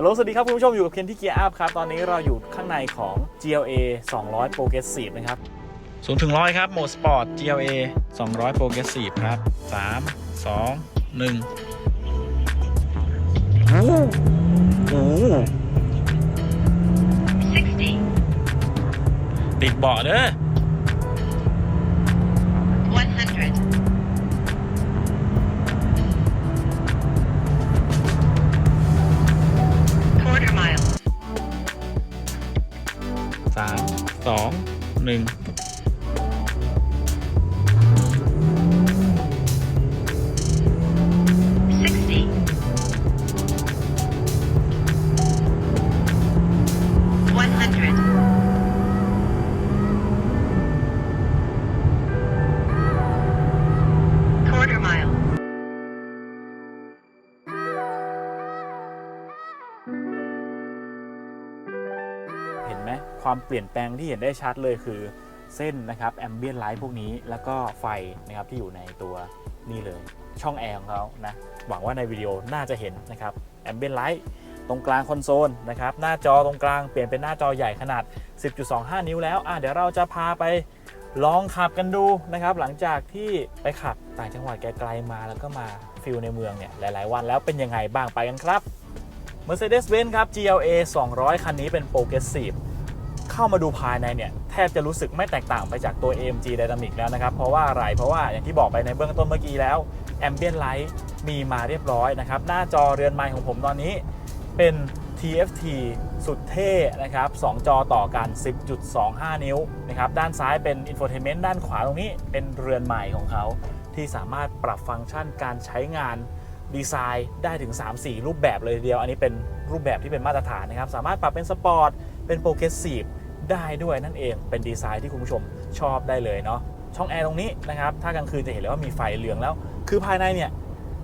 ฮัลโหลสวัสดีครับคุณผู้ชมอยู่กับเคนที่เกียร์อัพครับตอนนี้เราอยู่ข้างในของ GLA 200 Progressive นะครับศูนย์ถึงร้อยครับโหมดสปอร์ต GLA 200 Progressive ครับ 3 2 1โอ้โห 60, ติดเบาะเด้อ 3 2 1 ความเปลี่ยนแปลงที่เห็นได้ชัดเลยคือเส้นนะครับแอมเบียนไลท์พวกนี้แล้วก็ไฟนะครับที่อยู่ในตัวนี่เลย ช่องแอร์ของเขานะหวังว่าในวิดีโอน่าจะเห็นนะครับแอมเบียนไลท์ตรงกลางคอนโซลนะครับหน้าจอตรงกลางเปลี่ยนเป็นหน้าจอใหญ่ขนาด 10.25 นิ้วแล้วอะเดี๋ยวเราจะพาไปลองขับกันดูนะครับ หลังจากที่ไปขับต่างจังหวัดไกลๆมาแล้วก็มาฟิลในเมืองเนี่ยหลาย ๆ วันแล้วเป็นยังไงบ้างไปกันครับ Mercedes-Benz ครับ GLA 200 คันนี้เป็น Progressive เข้ามาดูภายในเนี่ยแทบจะรู้สึกไม่แตกต่างไปจากตัว AMG Dynamic แล้วนะครับ เพราะว่าอะไร เพราะว่าอย่างที่บอกไปในเบื้องต้นเมื่อกี้แล้ว Ambient Light มีมาเรียบร้อยนะครับ หน้าจอเรือนไม้ของผมตอนนี้เป็น TFT สุดเท่นะครับ 2 จอต่อกัน 10.25 นิ้วนะครับ ด้านซ้ายเป็น Infotainment ด้านขวาตรงนี้เป็นเรือนใหม่ของเขา ที่สามารถปรับฟังก์ชันการใช้งานดีไซน์ได้ถึง 3-4 รูปแบบเลยทีเดียว อันนี้เป็นรูปแบบที่เป็นมาตรฐานนะครับ สามารถปรับเป็นสปอร์ต เป็นโปรเกรสซีฟ ได้ด้วยนั่นเองเป็นดีไซน์ที่คุณผู้ชมชอบได้เลยเนาะช่องแอร์ตรงนี้นะครับถ้ากลางคืนจะเห็นเลยว่ามีไฟเหลืองแล้ว คือภายในเนี่ย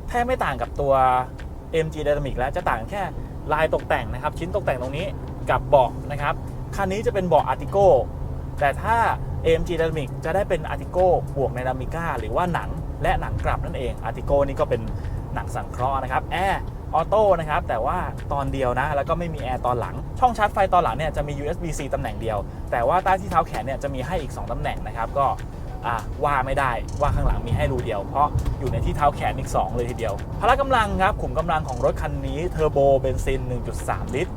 แทบไม่ต่างกับตัว MG Dynamic แล้วจะต่างแค่ลายตกแต่งนะครับ ชิ้นตกแต่งตรงนี้กับเบาะนะครับคันนี้จะเป็นเบาะ Artigo แต่ถ้า AMG Dynamic จะได้เป็น Artigo บวกใน Dynamica หรือว่าหนังและหนังกลับนั่นเอง Artigo นี่ก็เป็นหนังสังเคราะห์นะครับแอร์ ออโต้นะครับ แต่ว่าตอนเดียวนะ แล้วก็ไม่มีแอร์ตอนหลัง ช่องชาร์จไฟตอนหลังเนี่ยจะมี USB-C ตำแหน่งเดียว แต่ว่าใต้ที่เท้าแขนเนี่ยจะมีให้อีก 2ตำแหน่งนะครับก็ว่าไม่ได้ว่าข้างหลังมีให้รูเดียว เพราะอยู่ในที่เท้าแขนอีก 2 เลยทีเดียว พละกำลังครับขุมกำลังของรถคันนี้เทอร์โบเบนซิน 1.3 ลิตร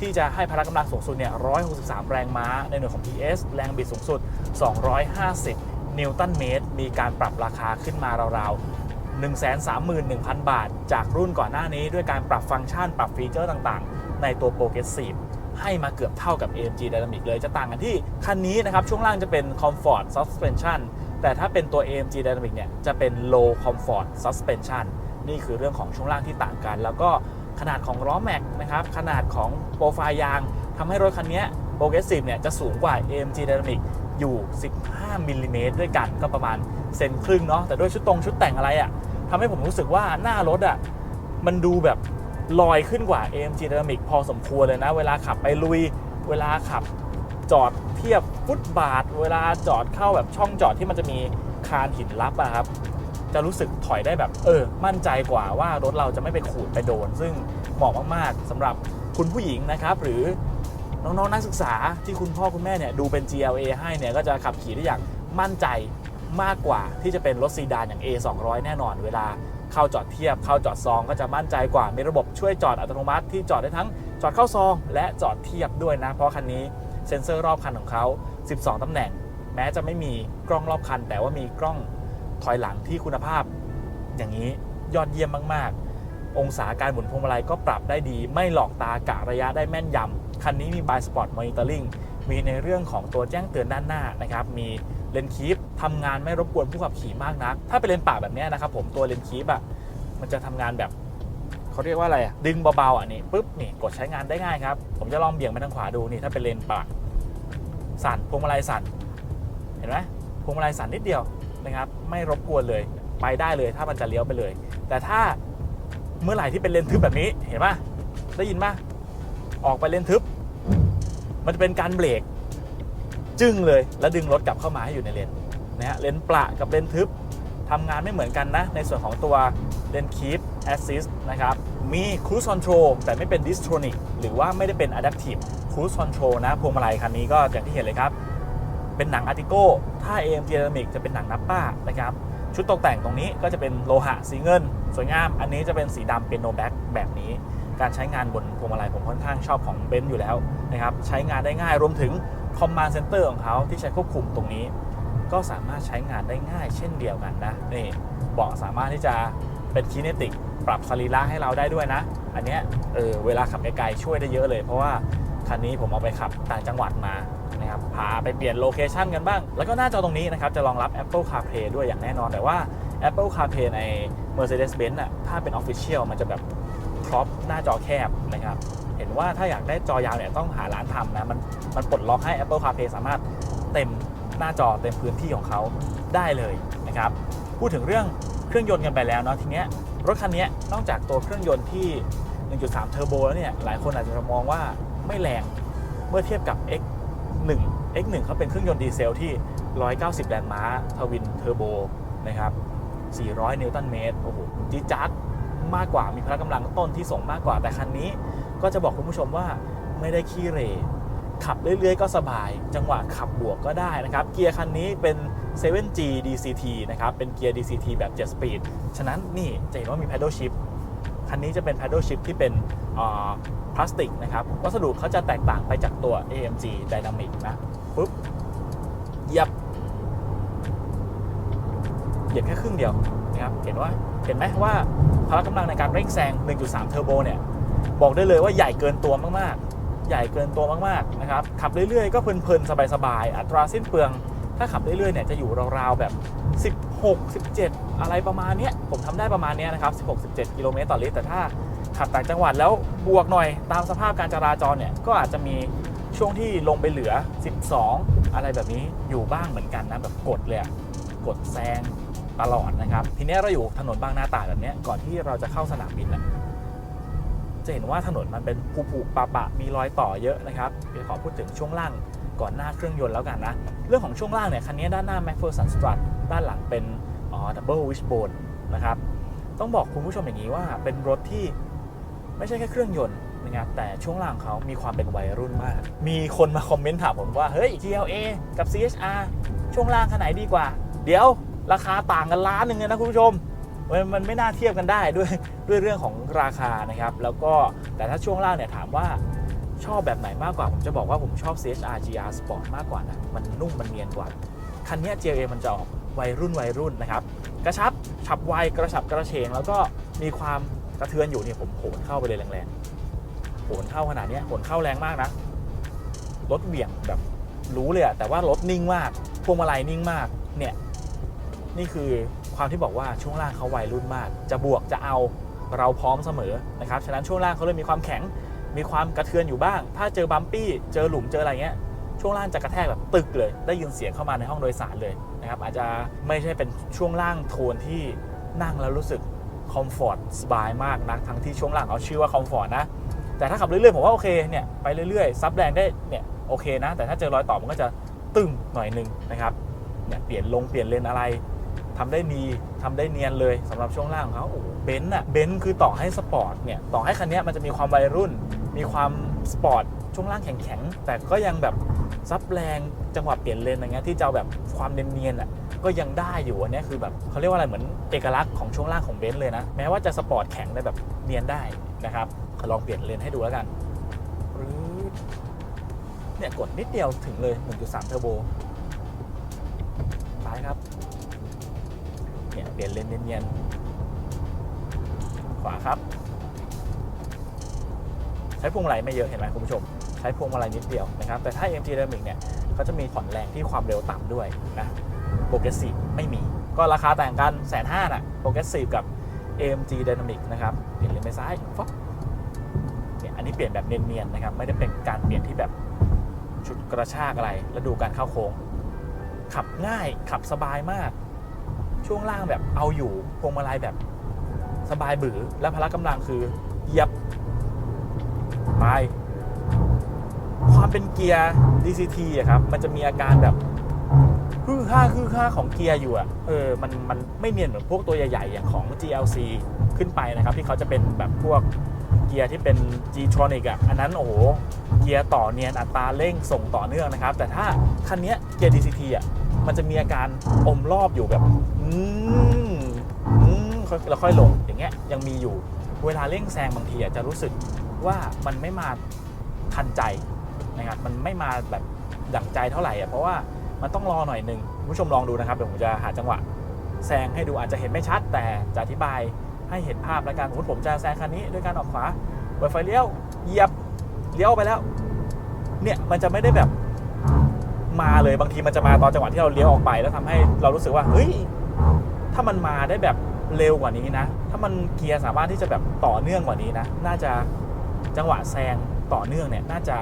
ที่จะให้พละกำลังสูงสุดเนี่ย 163 แรงม้าในหน่วยของ PS แรงบิดสูงสุด 250 นิวตันเมตร มีการปรับราคาขึ้นมาราวๆ 131,000 บาท จากรุ่นก่อนหน้านี้ด้วยการปรับฟังก์ชันปรับฟีเจอร์ต่างๆ ในตัว Progressive ให้มาเกือบเท่ากับ AMG Dynamic เลยจะต่างกันที่คันนี้นะครับ ช่วงล่างจะเป็น Comfort Suspension แต่ถ้าเป็นตัว AMG Dynamic เนี่ย จะเป็น Low Comfort Suspension นี่คือเรื่องของช่วงล่างที่ต่างกัน แล้วก็ขนาดของล้อแม็กนะครับ ขนาดของโปรไฟล์ยางทำให้รถคันนี้ Progressive เนี่ยจะสูงกว่า AMG Dynamic อยู่ 15มิลลิเมตรด้วยกันก็ประมาณเซนครึ่งเนาะแต่ด้วยชุดตรงชุดแต่งอะไรอะ่ะทำให้ผมรู้สึกว่าหน้ารถอะ่ะมันดูแบบลอยขึ้นกว่า AMG Dynamic พอสมควรเลยนะ เวลาขับไปลุย เวลาขับจอดเทียบฟุตบาท เวลาจอดเข้าแบบช่องจอดที่มันจะมีคานหินลับอะครับ จะรู้สึกถอยได้แบบเออ มั่นใจกว่าว่ารถเราจะไม่ไปขูดไปโดน ซึ่งเหมาะมากๆสำหรับคุณผู้หญิงนะครับ หรือ น้องๆนักศึกษาที่คุณพ่อคุณแม่เนี่ยดูเป็น GLA ให้เนี่ยก็จะขับขี่ได้อย่างมั่นใจมากกว่าที่จะเป็นรถซีดานอย่าง A 200แน่นอน เวลาเข้าจอดเทียบเข้าจอดซอง ก็จะมั่นใจกว่ามีระบบช่วยจอดอัตโนมัติที่จอดได้ทั้งจอดเข้าซอง และจอดเทียบด้วยนะ เพราะคันนี้เซ็นเซอร์รอบคันของเขา 12 ตำแหน่ง แม้จะไม่มีกล้องรอบคัน แต่ว่ามีกล้องถอยหลังที่คุณภาพ อย่างนี้ยอดเยี่ยมมาก ๆ องศาการหมุนพวงมาลัยก็ปรับได้ดี ไม่หลอกตากะระยะได้แม่นยำ คันนี้มี by spot monitoring มีในเรื่องของตัวแจ้งเตือนด้านหน้านะครับ มีเลนคีปทำงานไม่รบกวนผู้ขับขี่มากนัก ถ้าเป็นเลนป่าแบบเนี้ยนะครับผมตัวเลนคีปอะมันจะทำงานแบบเขาเรียกว่าอะไรอะดึงเบาๆอะนี่ปุ๊บนี่กดใช้งานได้ง่ายครับ ผมจะลองเบี่ยงไปทางขวาดูนี่ถ้าเป็นเลนป่าสั่นพวงมาลัยสั่นเห็นไหมพวงมาลัยสั่นนิดเดียวนะครับ ไม่รบกวนเลยไปได้เลยถ้ามันจะเลี้ยวไปเลย แต่ถ้าเมื่อไหร่ที่เป็นเลนทึบแบบนี้เห็นปะได้ยินปะออกไปเลนทึบ มันจะเป็นการเบรกจึ้งเลยแล้วดึงรถกลับเข้ามาให้อยู่ในเลนนะฮะเลนประกับเลนทึบทำงานไม่เหมือนกันนะ ในส่วนของตัวเลนคีป Assist นะครับมี Cruise Control แต่ไม่เป็น Distronic หรือว่าไม่ได้เป็น Adaptive Cruise Control นะพวงมาลัยคันนี้ก็อย่างที่เห็นเลยครับ เป็นหนังอาร์ติโก้ถ้า AMG Dynamic จะเป็นหนังนับป้านะครับชุดตกแต่งตรงนี้ก็จะเป็นโลหะสีเงิน สวยงาม อันนี้จะเป็นสีดำเป็นโนแบ็กแบบนี้ การใช้งานบนพวงมาลัยผมค่อนข้างชอบของเบนซ์อยู่แล้วนะครับใช้งานได้ง่ายรวมถึง Command Center ของเขาที่ใช้ควบคุมตรงนี้ ก็สามารถใช้งานได้ง่ายเช่นเดียวกันนะนี่เบาะสามารถที่จะเป็นคีเนติกปรับสรีระให้เราได้ด้วยนะ อันเนี้ยเออเวลาขับไกลๆช่วยได้เยอะเลย เพราะว่าคันนี้ผมเอาไปขับต่างจังหวัดมานะครับพาไปเปลี่ยนโลเคชันกันบ้าง แล้วก็หน้าจอตรงนี้นะครับจะรองรับ Apple CarPlay ด้วยอย่างแน่นอนแต่ว่า Apple CarPlay ใน Mercedes-Benz อะถ้าเป็น Official มันจะแบบ ครอปหน้าจอแคบนะครับ เห็นว่าถ้าอยากได้จอยาวเนี่ยต้องหาร้านทำนะมันมันปลดล็อกให้ Apple CarPlay สามารถเต็มหน้าจอเต็มพื้นที่ของเขาได้เลยนะครับ พูดถึงเรื่องเครื่องยนต์กันไปแล้วเนาะทีเนี้ยรถคันนี้นอกจากตัวเครื่องยนต์ที่ 1.3 เทอร์โบแล้วเนี่ยหลายคนอาจจะมองว่าไม่แรงเมื่อเทียบกับ X1 X1 เขาเป็นเครื่องยนต์ดีเซลที่ 190 แรงม้าทวินเทอร์โบนะครับ 400 นิวตันเมตร โอ้โห จีดจัด มากกว่า มีพละกำลังต้นที่ส่งมากกว่า แต่คันนี้ ก็จะบอกคุณผู้ชมว่าไม่ได้ขี้เรขับเรื่อยๆ ก็สบาย จังหวะขับบวกก็ได้นะครับ เกียร์คันนี้เป็น 7G DCT นะครับ เป็นเกียร์ DCT แบบ 7 speed ฉะนั้นนี่จะเห็นว่ามี paddle shift คันนี้จะเป็น paddle shift ที่เป็นพลาสติกนะครับ วัสดุเขาจะแตกต่างไปจากตัว AMG Dynamic นะปุ๊บเหยียบเหยียบแค่ครึ่งเดียว นะครับเห็นว่าเห็นไหมว่าพละกำลังในการเร่งแซง 1.3 เทอร์โบเนี่ยบอกได้เลยว่าใหญ่เกินตัวมากๆ ใหญ่เกินตัวมากๆนะครับขับเรื่อยๆก็เพลินๆสบายๆอัตราสิ้นเปลือง ถ้าขับเรื่อยๆเนี่ยจะอยู่ราวๆแบบ 16 17 อะไรประมาณนี้ผมทำได้ประมาณนี้นะครับ 16 17 กิโลเมตรต่อลิตรแต่ถ้าขับต่างจังหวัดแล้วบวกหน่อยตามสภาพการจราจรเนี่ยก็อาจจะมีช่วงที่ลงไปเหลือ 12 อะไรแบบนี้อยู่บ้างเหมือนกันนะแบบกดเลยกดแซง ตลอดนะครับ ทีนี้เราอยู่ถนนบางนาตราดแบบเนี้ยก่อนที่เราจะเข้าสนามบินแหละจะเห็นว่าถนนมันเป็นผุผุปะปะมีรอยต่อเยอะนะครับเดี๋ยวขอพูดถึงช่วงล่างก่อนหน้าเครื่องยนต์แล้วกันนะ เรื่องของช่วงล่างเนี่ยคันนี้ด้านหน้า McPherson Strut ด้านหลังเป็นอ๋อ Double Wishbone นะครับต้องบอกคุณผู้ชมอย่างนี้ว่าเป็นรถที่ไม่ใช่แค่เครื่องยนต์นะครับแต่ช่วงล่างเขามีความเป็นวัยรุ่นมาก มีคนมาคอมเมนต์ถามผมว่า เฮ้ย GLA กับ CHR ช่วงล่างคันไหนดีกว่า เดี๋ยว ราคาต่างกันล้านหนึ่งเลยนะคุณผู้ชมมันมันไม่น่าเทียบกันได้ด้วยด้วยเรื่องของราคานะครับ แล้วก็แต่ถ้าช่วงล่างเนี่ยถามว่าชอบแบบไหนมากกว่า ผมจะบอกว่าผมชอบ CHR GR Sport มากกว่านะมันนุ่มมันเนียนกว่า คันนี้ย GLA มันจะออกวัยรุ่นวัยรุ่นนะครับ กระชับฉับไวกระฉับกระเฉง แล้วก็มีความกระเทือนอยู่เนี่ยผมโหนเข้าไปเลยแรงๆโหนเข้าขนาดนี้โหนเข้าแรงมากนะรถเบี่ยงแบบรู้เลยอะแต่ว่ารถนิ่งมากพวงมาลัยนิ่งมากเนี่ย นี่คือความที่บอกว่าช่วงล่างเขาวัยรุ่นมาก จะบวกจะเอาเราพร้อมเสมอนะครับ ฉะนั้นช่วงล่างเขาเลยมีความแข็ง มีความกระเทือนอยู่บ้าง ถ้าเจอบัมปี้ เจอหลุม เจออะไรเงี้ย ช่วงล่างจะกระแทกแบบตึกเลย ได้ยินเสียงเข้ามาในห้องโดยสารเลยนะครับ อาจจะไม่ใช่เป็นช่วงล่างโทนที่นั่งแล้วรู้สึกคอมฟอร์ตสบายมากนะทั้งที่ช่วงล่างเขาชื่อว่าคอมฟอร์ตนะ แต่ถ้าขับเรื่อยๆผมว่าโอเคเนี่ย ไปเรื่อยๆซับแรงได้เนี่ยโอเคนะ แต่ถ้าเจอรอยต่อมันก็จะตึงหน่อยนึงนะครับ เนี่ยเปลี่ยนลงเปลี่ยนเลนอะไร ทำได้ดีทำได้เนียนเลยสำหรับช่วงล่างของเขาโอ้โหเบนซ์อะเบนซ์คือต่อให้สปอร์ตเนี่ยต่อให้คันนี้มันจะมีความวัยรุ่น มีความสปอร์ตช่วงล่างแข็งๆแต่ก็ยังแบบซับแรงจังหวะเปลี่ยนเลนอะไรเงี้ยที่จะแบบความเนียนๆอะก็ยังได้อยู่อันนี้คือแบบเขาเรียกว่าอะไรเหมือนเอกลักษณ์ของช่วงล่างของเบนซ์เลยนะแม้ว่าจะสปอร์ตแข็งแต่แบบเนียนได้นะครับลองเปลี่ยนเลนให้ดูแล้วกันเนี่ยกดนิดเดียวถึงเลย 1.3 เทอร์โบซ้ายครับ เปลี่ยนเลนเนียนๆขวาครับ ใช้พวงมาลัยไม่เยอะเห็นไหมคุณผู้ชม ใช้พวงมาลัยนิดเดียวนะครับ แต่ถ้า MG Dynamic เนี่ยเขาจะมีผ่อนแรงที่ความเร็วต่ำด้วยนะโปรเกรสซีฟไม่มี ก็ราคาต่างกันแสนห้าน่ะโปรเกรสซีฟกับ AMG Dynamic นะครับเปลี่ยนเลนไปซ้ายฟ๊อกเนี่ยอันนี้เปลี่ยนแบบเนียนๆนะครับไม่ได้เป็นการเปลี่ยนที่แบบชุดกระชากอะไร แล้วดูการเข้าโค้ง ขับง่ายขับสบายมาก ช่วงล่างแบบเอาอยู่พวงมาลัยแบบสบายบือและพละกำลังคือเหยียบไปความเป็นเกียร์ DCT อะครับ มันจะมีอาการแบบฮือฮ่าฮือฮ่าของเกียร์อยู่อะเออมันมันไม่เนียนเหมือนพวกตัวใหญ่ๆอย่างของ GLC ขึ้นไปนะครับ ที่เขาจะเป็นแบบพวกเกียร์ที่เป็น G-tronic อะอันนั้นโอ้โหเกียร์ต่อเนียนอัตราเร่งส่งต่อเนื่องนะครับ แต่ถ้าคันเนี้ยเกียร์ DCT อะมันจะมีอาการอมรอบอยู่แบบ อืมอืมแล้วค่อยลงอย่างเงี้ยยังมีอยู่ เวลาเร่งแซงบางทีอะจะรู้สึกว่ามันไม่มาทันใจนะครับมันไม่มาแบบดั่งใจเท่าไหร่อะเพราะว่ามันต้องรอหน่อยหนึ่งผู้ชมลองดูนะครับเดี๋ยวผมจะหาจังหวะแซงให้ดูอาจจะเห็นไม่ชัด แต่จะอธิบายให้เห็นภาพแล้วกันสมมติผมจะแซงคันนี้ด้วยการออกขวาเปิดไฟเลี้ยวเหยียบเลี้ยวไปแล้ว เนี่ยมันจะไม่ได้แบบมาเลยบางทีมันจะมาตอนจังหวะที่เราเลี้ยวออกไปแล้วทำให้เรารู้สึกว่าเฮ้ย ถ้ามันมาได้แบบเร็วกว่านี้นะ ถ้ามันเกียร์สามารถที่จะแบบต่อเนื่องกว่านี้นะ น่าจะจังหวะแซงต่อเนื่องเนี่ยน่าจะ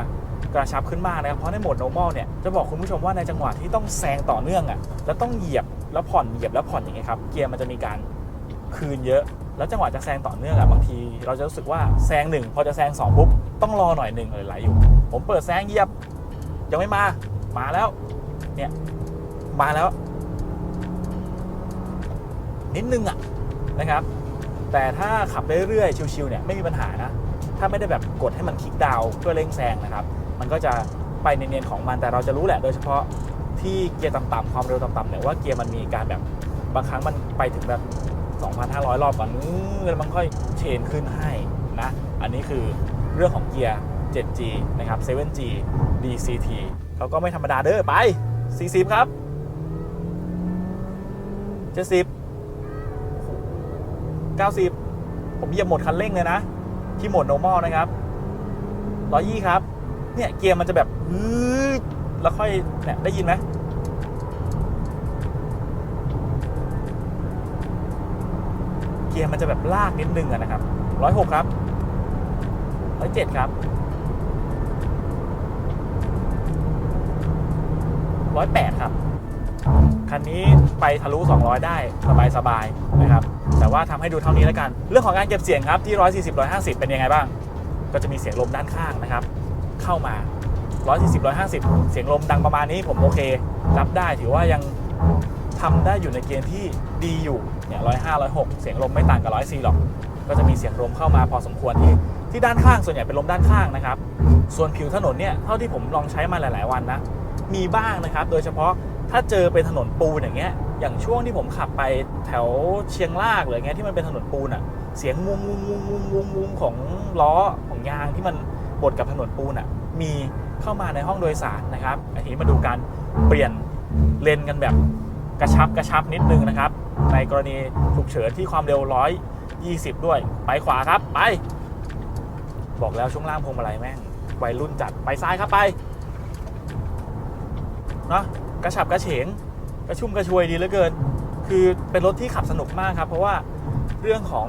กระชับขึ้นมากนะครับ เพราะในโหมด normal เนี่ยจะบอกคุณผู้ชมว่าในจังหวะที่ต้องแซงต่อเนื่องอะ่ะแล้วต้องเหยียบแล้วผ่อนเหยียบแล้วผ่อนอย่างเงี้ยครับเกียร์มันจะมีการคืนเยอะ แล้วจังหวะจะแซงต่อเนื่องอะ่ะบางที เราจะรู้สึกว่าแซงหนึ่งพอจะแซงสองปุ๊บต้องรอหน่อยหนึ่งเลยไหลอยู่ ผมเปิดแซงเหยียบยังไม่มามาแล้วเนี่ยมาแล้ว นิดนึงอะนะครับ แต่ถ้าขับเรื่อยๆชิวๆเนี่ยไม่มีปัญหานะ ถ้าไม่ได้แบบกดให้มันคลิกดาวเพื่อเร่งแซงนะครับ มันก็จะไปเนียนๆของมันแต่เราจะรู้แหละ โดยเฉพาะที่เกียร์ต่ำๆความเร็วต่ำๆเนี่ยว่าเกียร์มันมีการแบบบางครั้งมันไปถึงแบบ 2,500 รอบก่อนนู้นมันค่อยเชนขึ้นให้นะ อันนี้คือเรื่องของเกียร์ 7G นะครับ 7G DCT เขาก็ไม่ธรรมดาเด้อไป 40 ครับ 70 90 ผมเหยียบหมดคันเร่งเลยนะ ที่โหมด normal นะครับ120ครับ เนี่ยเกียร์มันจะแบบฮืดแล้วค่อยเนี่ยได้ยินไหมเกียร์มันจะแบบลากนิดนึงอะนะครับร้อยหกครับร้อยเจ็ดครับร้อยแปดครับ คันนี้ไปทะลุ 200 ได้สบายๆนะครับ แต่ว่าทำให้ดูเท่านี้แล้วกัน เรื่องของการเก็บเสียงครับที่ 140 150 เป็นยังไงบ้าง ก็จะมีเสียงลมด้านข้างนะครับ เข้ามา 140 150 เสียงลมดังประมาณนี้ผมโอเค รับได้ถือว่ายังทำได้อยู่ในเกณฑ์ที่ดีอยู่เนี่ยร้อยห้าร้อยหกเสียงลมไม่ต่างกับร้อยสี่หรอก ก็จะมีเสียงลมเข้ามาพอสมควรที่ที่ด้านข้างส่วนใหญ่เป็นลมด้านข้างนะครับ ส่วนผิวถนนเนี่ยเท่าที่ผมลองใช้มาหลาย ๆ วันนะ มีบ้างนะครับ โดยเฉพาะถ้าเจอเป็นถนนปูนอย่างเงี้ย อย่างช่วงที่ผมขับไปแถวเชียงรากหรืออย่างที่มันเป็นถนนปูนอะ่ะเสียงมุงมุงมุงมุงมุงมุงของล้อของยางที่มันบดกับถนนปูนอะมีเข้ามาในห้องโดยสารนะครับอันนี้มาดูการเปลี่ยนเลนกันแบบกระชับกระชับนิดนึงนะครับ ในกรณีฉุกเฉินที่ความเร็ว 120 ด้วย ไปขวาครับไป บอกแล้วช่วงล่างพวงมาลัยแม่งวัยรุ่นจัดไปซ้ายครับไปเนาะกระฉับกระเฉง กระชุ่มกระชวยดีเหลือเกิน คือเป็นรถที่ขับสนุกมากครับ เพราะว่าเรื่องของ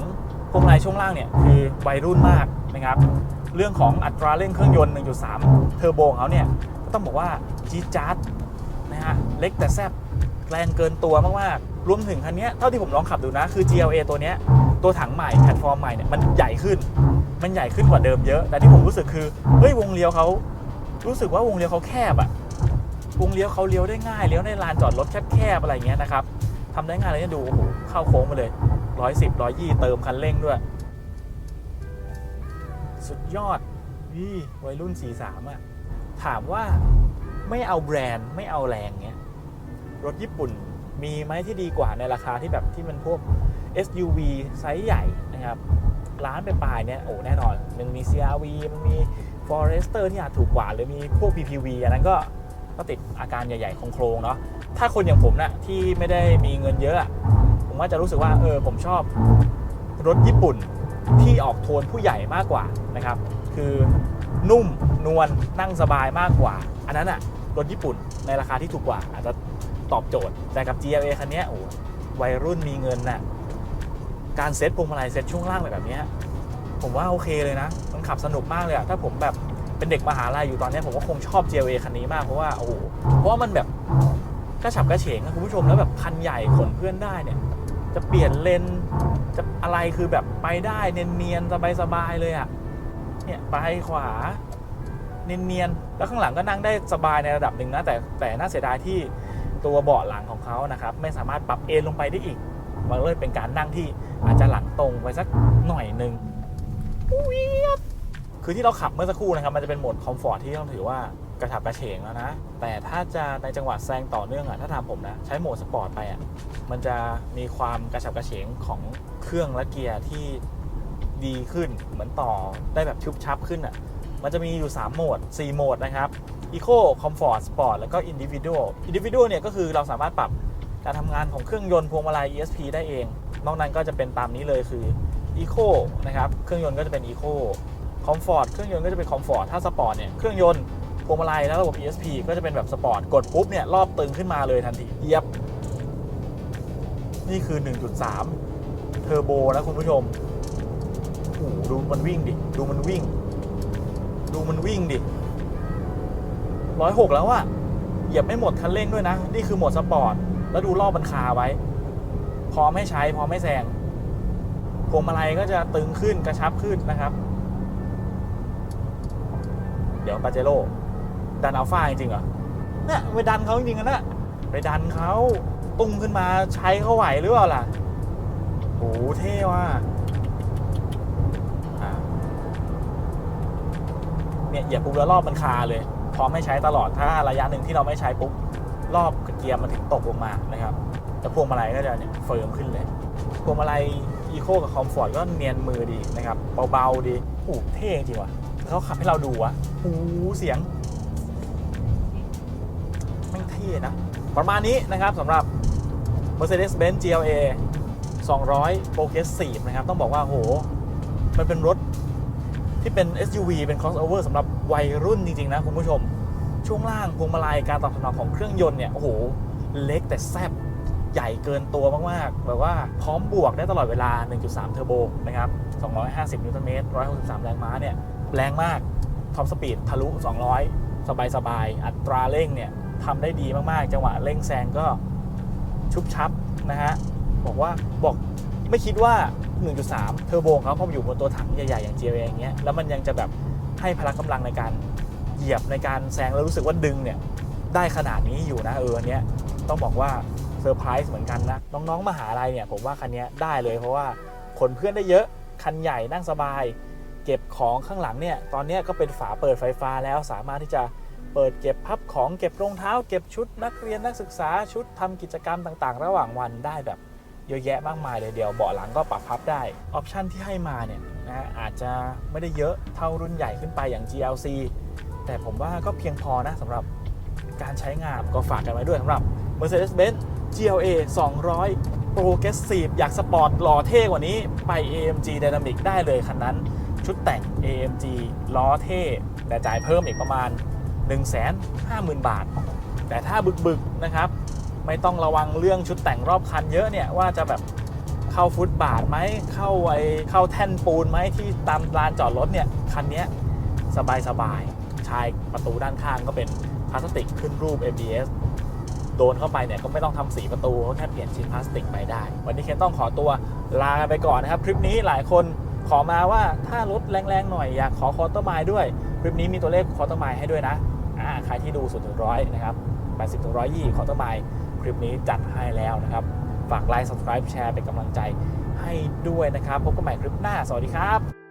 พวงมาลัยช่วงล่างเนี่ยคือวัยรุ่นมากนะครับ เรื่องของอัตราเร่งเครื่องยนต์ 1.3 เทอร์โบของเขาเนี่ยก็ต้องบอกว่าจี๊ดจ๊าดนะฮะเล็กแต่แซ่บแรงเกินตัวมากๆ รวมถึงคันเนี้ยเท่าที่ผมลองขับดูนะ คือ GLA ตัวเนี้ยตัวถังใหม่แพลตฟอร์มใหม่เนี่ยมันใหญ่ขึ้น มันใหญ่ขึ้นกว่าเดิมเยอะ แต่ที่ผมรู้สึกคือ เฮ้ยวงเลี้ยวเขารู้สึกว่าวงเลี้ยวเขาแคบอะ วงเลี้ยวเขาเลี้ยวได้ง่ายเลี้ยวในลานจอดรถแคบๆอะไรเงี้ยนะครับทำได้ง่ายเลยดูโอ้โหเข้าโค้งมาเลย110 120เติมคันเร่งด้วย สุดยอดนี่วัยรุ่น43อะถามว่าไม่เอาแบรนด์ไม่เอาแรงเงี้ยรถญี่ปุ่นมีไหมที่ดีกว่าในราคาที่แบบที่มันพวก SUV ไซส์ใหญ่นะครับร้านไปปลายเนี่ยโอ้แน่นอน มันมี CRV มันมี Forester ที่อาจถูกกว่า หรือมีพวก PPV อันนั้นก็ ก็ติดอาการใหญ่ๆโครงๆเนาะถ้าคนอย่างผมนะที่ไม่ได้มีเงินเยอะผมว่าจะรู้สึกว่าเออผมชอบรถญี่ปุ่นที่ออกโทนผู้ใหญ่มากกว่านะครับ คือนุ่มนวลนั่งสบายมากกว่า อันนั้นอะรถญี่ปุ่นในราคาที่ถูกกว่า อาจจะตอบโจทย์แต่กับ GLA คันนี้โอ้วัยรุ่นมีเงินน่ะการเซ็ตพวงมาลัยเซ็ตช่วงล่างแบบนี้ผมว่าโอเคเลยนะ มันขับสนุกมากเลยอะถ้าผมแบบ เป็นเด็กมหาลัยอยู่ตอนนี้ผมก็คงชอบ GLA คันนี้มากเพราะว่าโอ้โหเพราะมันแบบกระฉับกระเฉงนะคุณผู้ชมแล้วแบบคันใหญ่ขนเพื่อนได้เนี่ย จะเปลี่ยนเลนจะอะไรคือแบบไปได้เนียนๆสบายๆเลยอะเนี่ยไปขวาเนียนๆแล้วข้างหลังก็นั่งได้สบายในระดับหนึ่งนะแต่แต่น่าเสียดายที่ตัวเบาะหลังของเขานะครับ ไม่สามารถปรับเอนลงไปได้อีกมันเลยเป็นการนั่งที่อาจจะหลังตรงไปสักหน่อยหนึ่งเวีย คือที่เราขับเมื่อสักครู่นะครับ มันจะเป็นโหมดคอมฟอร์ตที่ต้องถือว่ากระฉับกระเฉงแล้วนะ แต่ถ้าจะในจังหวะแซงต่อเนื่องอะถ้าถามผมนะ ใช้โหมดสปอร์ตไปอะมันจะมีความกระฉับกระเฉงของเครื่องและเกียร์ที่ดีขึ้น เหมือนต่อได้แบบชุบชับขึ้นอะมันจะมีอยู่ 3 โหมด 4 โหมดนะครับ Eco Comfort Sport แล้วก็ Individual Individual เนี่ยก็คือเราสามารถปรับการทำงานของเครื่องยนต์พวงมาลัย ESP ได้เอง นอกนั้นก็จะเป็นตามนี้เลยคือ Eco นะครับ เครื่องยนต์ก็จะเป็น Eco Comfort เครื่องยนต์ก็จะเป็น Comfort ถ้า Sport เนี่ยเครื่องยนต์พวงมาลัยและระบบ ESP ก็จะเป็นแบบ Sport กดปุ๊บเนี่ยรอบตึงขึ้นมาเลยทันทีเยียบ นี่คือ 1.3 เทอร์โบนะคุณผู้ชมโอ้ดูมันวิ่งดิ ดูมันวิ่ง ดูมันวิ่งดิร้อยหกแล้วอะเหยียบไม่หมดคันเร่งด้วยนะ นี่คือโหมดสปอร์ต แล้วดูรอบบันคาไว้ พร้อมให้ใช้พร้อมให้แซงพวงมาลัยก็จะตึงขึ้นกระชับขึ้นนะครับ เดี๋ยวปาเจโร่ดันอัลฟาจริงๆเหรอเนี่ยไปดันเขาจริงๆนะเนี่ยไปดันเขาตุ้มขึ้นมาใช้เขาไหวหรือเปล่าล่ะโหเท่ว่ะอ่าเนี่ยเหยียบปุ๊บแล้วรอบมันคาเลย พร้อมให้ใช้ตลอดถ้าระยะหนึ่งที่เราไม่ใช้ปุ๊บรอบเกียร์มันถึงตกลงมานะครับแต่พวงมาลัยก็จะเนี่ยเฟิร์มขึ้นเลยพวงมาลัยอีโคกับคอมฟอร์ตก็เนียนมือดีนะครับ เบาๆดีโอ้เท่จริงว่ะ เขาขับให้เราดูวะหูเสียงไม่เท่นะ ประมาณนี้นะครับสำหรับ Mercedes-Benz GLA 200 Progressive นะครับ ต้องบอกว่าโห มันเป็นรถที่เป็น SUV เป็น crossover สำหรับวัยรุ่นจริง ๆ นะ คุณผู้ชม ช่วงล่างพวงมาลัยการตอบสนองของเครื่องยนต์เนี่ย โอ้โห เล็กแต่แซบใหญ่เกินตัวมาก ๆ แบบว่าพร้อมบวกได้ตลอดเวลา 1.3 เทอร์โบนะครับ 250 นิวตันเมตร 163 แรงม้าเนี่ย แรงมากท็อปสปีดทะลุ 200 สบายๆ อัตราเร่งเนี่ยทำได้ดีมากๆ จังหวะเร่งแซงก็ชุบชับนะฮะ บอกว่าบอกไม่คิดว่า 1.3 เทอร์โบของเขาพออยู่บนตัวถังใหญ่ๆ อย่าง GLA อย่างเงี้ย แล้วมันยังจะแบบให้พละกำลังในการเหยียบในการแซงแล้วรู้สึกว่าดึงเนี่ย ได้ขนาดนี้อยู่นะเออเนี้ยต้องบอกว่าเซอร์ไพรส์เหมือนกันนะ น้องๆมหาลัยเนี่ยผมว่าคันนี้ได้เลยเพราะว่าขนเพื่อนได้เยอะคันใหญ่นั่งสบาย เก็บของข้างหลังเนี่ยตอนนี้ก็เป็นฝาเปิดไฟฟ้าแล้วสามารถที่จะเปิดเก็บพับของเก็บรองเท้า เก็บชุดนักเรียนนักศึกษาชุดทำกิจกรรมต่างๆ ระหว่างวันได้แบบเยอะแยะมากมายเลยเดียวเบาะหลังก็ปรับพับได้ออปชันที่ให้มาเนี่ยนะฮะอาจจะไม่ได้เยอะเท่ารุ่นใหญ่ขึ้นไปอย่าง GLC แต่ผมว่าก็เพียงพอนะสำหรับการใช้งานก็ฝากกันไว้ด้วยสำหรับ Mercedes-Benz GLA 200 Progressive อยากสปอร์ตหล่อเท่กว่านี้ไป AMG Dynamic ได้เลยคันนั้น ชุดแต่ง AMG ล้อเท่แต่จ่ายเพิ่มอีกประมาณ 150,000 บาท แต่ถ้าบึกๆนะครับ ไม่ต้องระวังเรื่องชุดแต่งรอบคันเยอะเนี่ยว่าจะแบบเข้าฟุตบาทไหมเข้าไอเข้าแท่นปูนไหมที่ตามลานจอดรถเนี่ยคันนี้ยสบายๆชายประตูด้านข้างก็เป็นพลาสติกขึ้นรูป ABS โดนเข้าไปเนี่ยก็ไม่ต้องทำสีประตูก็แค่เปลี่ยนชิ้นพลาสติกไปได้ วันนี้เคนต้องขอตัวลาไปก่อนนะครับ คลิปนี้หลายคน ขอมาว่าถ้ารถแรงๆหน่อยอยากขอคอร์เตอร์ไมล์ด้วยคลิปนี้มีตัวเลขคอร์เตอร์ไมล์ให้ด้วยนะอ่าใครที่ดูสุดถึงร้อยนะครับแปดสิบถึง120คอร์เตอร์ไมล์คลิปนี้จัดให้แล้วนะครับฝากไลค์ subscribe แชร์เป็นกำลังใจให้ด้วยนะครับพบกันใหม่คลิปหน้าสวัสดีครับ